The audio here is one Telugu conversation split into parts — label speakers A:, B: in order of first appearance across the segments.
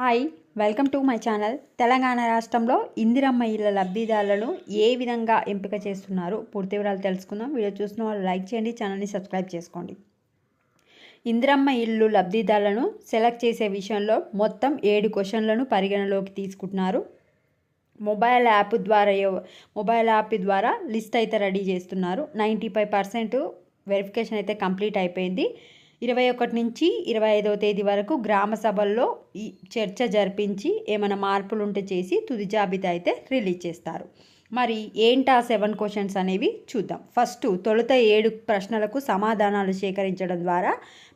A: Hi welcome to my channel Telangana రాష్ట్రంలో ఇందిరమ్మ ఇళ్ళ లబ్ధిదారులను ఏ విధంగా ఎంపిక చేస్తున్నారు? పూర్తి వివరాలు తెలుసుకుందాం. వీడియో చూసిన వాళ్ళు లైక్ చేయండి ఛానల్ని సబ్స్క్రైబ్ చేసుకోండి. ఇందిరమ్మ ఇల్లు లబ్ధిదారులను సెలెక్ట్ చేసే విషయంలో మొత్తం ఏడు క్వశ్చన్లను పరిగణలోకి తీసుకుంటున్నారు. మొబైల్ యాప్ ద్వారా మొబైల్ యాప్ ద్వారా లిస్ట్ అయితే రెడీ చేస్తున్నారు. నైంటీ ఫైవ్ పర్సెంట్ వెరిఫికేషన్ అయితే కంప్లీట్ అయిపోయింది. ఇరవై ఒకటి నుంచి ఇరవై ఐదవ తేదీ వరకు గ్రామ సభల్లో ఈ చర్చ జరిపించి ఏమైనా మార్పులు ఉంటే చేసి తుది జాబితా అయితే రిలీజ్ చేస్తారు. మరి ఏంటా సెవెన్ క్వశ్చన్స్ అనేవి చూద్దాం. ఫస్ట్ తొలుత ఏడు ప్రశ్నలకు సమాధానాలు సేకరించడం ద్వారా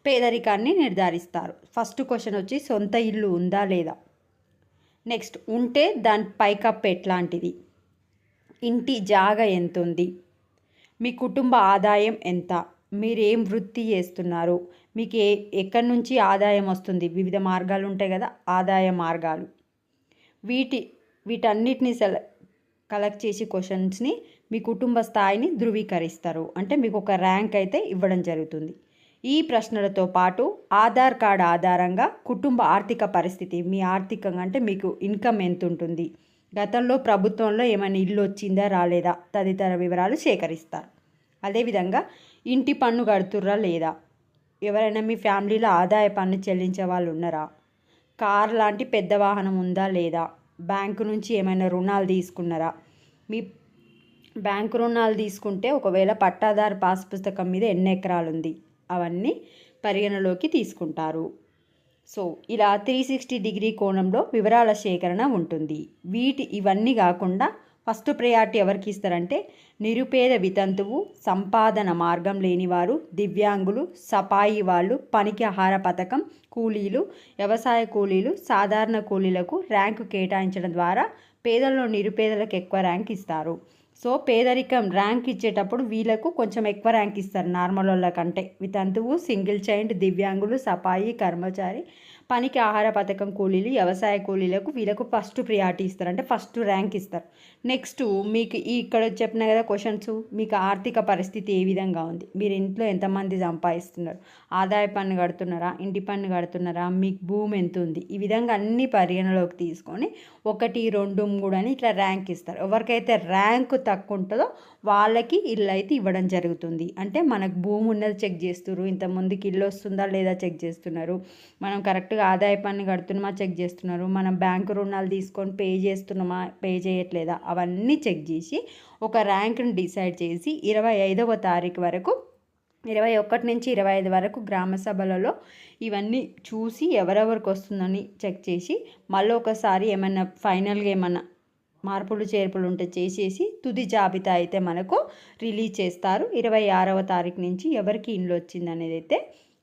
A: పేదరికాన్ని నిర్ధారిస్తారు. ఫస్ట్ క్వశ్చన్ వచ్చి సొంత ఇల్లు ఉందా లేదా? నెక్స్ట్ ఉంటే దాని పైకప్పు ఎట్లాంటిది? ఇంటి జాగ ఎంత ఉంది మీ కుటుంబ ఆదాయం ఎంత? మీరు ఏం వృత్తి చేస్తున్నారు? మీకు ఏ ఎక్కడి నుంచి ఆదాయం వస్తుంది? వివిధ మార్గాలు ఉంటాయి కదా ఆదాయ మార్గాలు. వీటి వీటన్నిటిని సెల కలెక్ట్ చేసి క్వశ్చన్స్ని మీ కుటుంబ స్థాయిని ధృవీకరిస్తారు. అంటే మీకు ఒక ర్యాంక్ అయితే ఇవ్వడం జరుగుతుంది. ఈ ప్రశ్నలతో పాటు ఆధార్ కార్డ్ ఆధారంగా కుటుంబ ఆర్థిక పరిస్థితి మీ ఆర్థికంగా అంటే మీకు ఇన్కమ్ ఎంత ఉంటుంది గతంలో ప్రభుత్వంలో ఏమైనా ఇల్లు వచ్చిందా రాలేదా? తదితర వివరాలు సేకరిస్తారు. అదేవిధంగా ఇంటి పన్ను కడుతుర్రా లేదా? ఎవరైనా మీ ఫ్యామిలీలో ఆదాయ పన్ను చెల్లించే వాళ్ళు ఉన్నారా? కార్ లాంటి పెద్ద వాహనం ఉందా లేదా? బ్యాంకు నుంచి ఏమైనా రుణాలు తీసుకున్నారా? మీ బ్యాంకు రుణాలు తీసుకుంటే ఒకవేళ పట్టాదారు పాస్ పుస్తకం మీద ఎన్ని ఎకరాలు ఉంది అవన్నీ పరిగణలోకి తీసుకుంటారు. సో ఇలా త్రీ సిక్స్టీ డిగ్రీ కోణంలో వివరాల సేకరణ ఉంటుంది. వీటి ఇవన్నీ కాకుండా ఫస్ట్ ప్రయారిటీ ఎవరికి ఇస్తారంటే నిరుపేద వితంతువు సంపాదన మార్గం లేనివారు దివ్యాంగులు సపాయి వాళ్ళు పనికి ఆహార పథకం కూలీలు వ్యవసాయ కూలీలు సాధారణ కూలీలకు ర్యాంకు కేటాయించడం ద్వారా పేదల్లో నిరుపేదలకు ఎక్కువ ర్యాంక్ ఇస్తారు. సో పేదరికం ర్యాంక్ ఇచ్చేటప్పుడు వీళ్ళకు కొంచెం ఎక్కువ ర్యాంక్ ఇస్తారు నార్మల్ వాళ్ళకంటే. వితంతువు సింగిల్ చైల్డ్ దివ్యాంగులు సపాయి కర్మచారి పనికి ఆహార పథకం కూలీలు వ్యవసాయ కూలీలకు వీళ్ళకు ఫస్ట్ ప్రియారిటీ ఇస్తారు. అంటే ఫస్ట్ ర్యాంక్ ఇస్తారు. నెక్స్ట్ మీకు ఈ ఇక్కడ చెప్పిన కదా క్వశ్చన్స్ మీకు ఆర్థిక పరిస్థితి ఏ విధంగా ఉంది? మీరు ఇంట్లో ఎంతమంది సంపాదిస్తున్నారు? ఆదాయ పన్ను కడుతున్నారా? ఇంటి పన్ను కడుతున్నారా? మీకు భూమి ఎంత ఉంది? ఈ విధంగా అన్ని పరిగణలోకి తీసుకొని ఒకటి రెండు మూడు అని ఇట్లా ర్యాంక్ ఇస్తారు. ఎవరికైతే ర్యాంక్ తక్కువ ఉంటుందో వాళ్ళకి ఇల్లు అయితే ఇవ్వడం జరుగుతుంది. అంటే మనకు భూమి ఉన్నది చెక్ చేస్తున్నారు ఇంతమందికి ఇల్లు వస్తుందా లేదా చెక్ చేస్తున్నారు. మనం కరెక్ట్గా ఆదాయ పన్ను కడుతున్నామా చెక్ చేస్తున్నారు. మనం బ్యాంకు రుణాలు తీసుకొని పే చేస్తున్నామా పే చేయట్లేదా? అవన్నీ చెక్ చేసి ఒక ర్యాంక్ను డిసైడ్ చేసి ఇరవై ఐదవ తారీఖు వరకు ఇరవై ఒకటి నుంచి ఇరవై ఐదు వరకు గ్రామ సభలలో ఇవన్నీ చూసి ఎవరెవరికి వస్తుందని చెక్ చేసి మళ్ళీ ఒకసారి ఏమైనా ఫైనల్గా ఏమైనా మార్పులు చేర్పులు ఉంటే చేసేసి తుది జాబితా అయితే మనకు రిలీజ్ చేస్తారు. ఇరవై ఆరవ తారీఖు నుంచి ఎవరికి ఇండ్లు వచ్చింది అనేది అయితే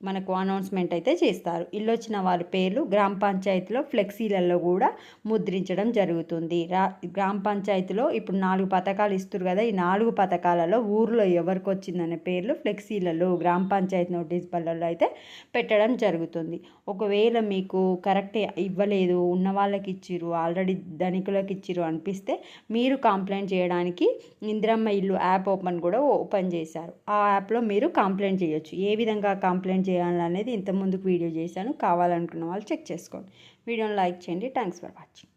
A: మనకు అనౌన్స్మెంట్ అయితే చేస్తారు. ఇల్లు వచ్చిన వారి పేర్లు గ్రామ పంచాయతీలో ఫ్లెక్సీలలో కూడా ముద్రించడం జరుగుతుంది. రా గ్రామ పంచాయతీలో ఇప్పుడు నాలుగు పథకాలు ఇస్తారు కదా ఈ నాలుగు పథకాలలో ఊర్లో ఎవరికి వచ్చిందనే పేర్లు ఫ్లెక్సీలలో గ్రామ పంచాయతీ నోటీస్ బల్లలో అయితే పెట్టడం జరుగుతుంది. ఒకవేళ మీకు కరెక్ట్ ఇవ్వలేదు ఉన్న వాళ్ళకి ఇచ్చిర్రు ఆల్రెడీ ధనికులకు ఇచ్చిర్రు అనిపిస్తే మీరు కంప్లైంట్ చేయడానికి ఇందిరమ్మ ఇల్లు యాప్ ఓపెన్ కూడా ఓపెన్ చేశారు. ఆ యాప్లో మీరు కంప్లైంట్ చేయొచ్చు. ఏ విధంగా కంప్లైంట్ చేయాలనేది ఇంత ముందుకు వీడియో చేశాను. కావాలనుకున్న వాళ్ళు చెక్ చేసుకోండి. వీడియోని లైక్ చేయండి. Thanks for watching.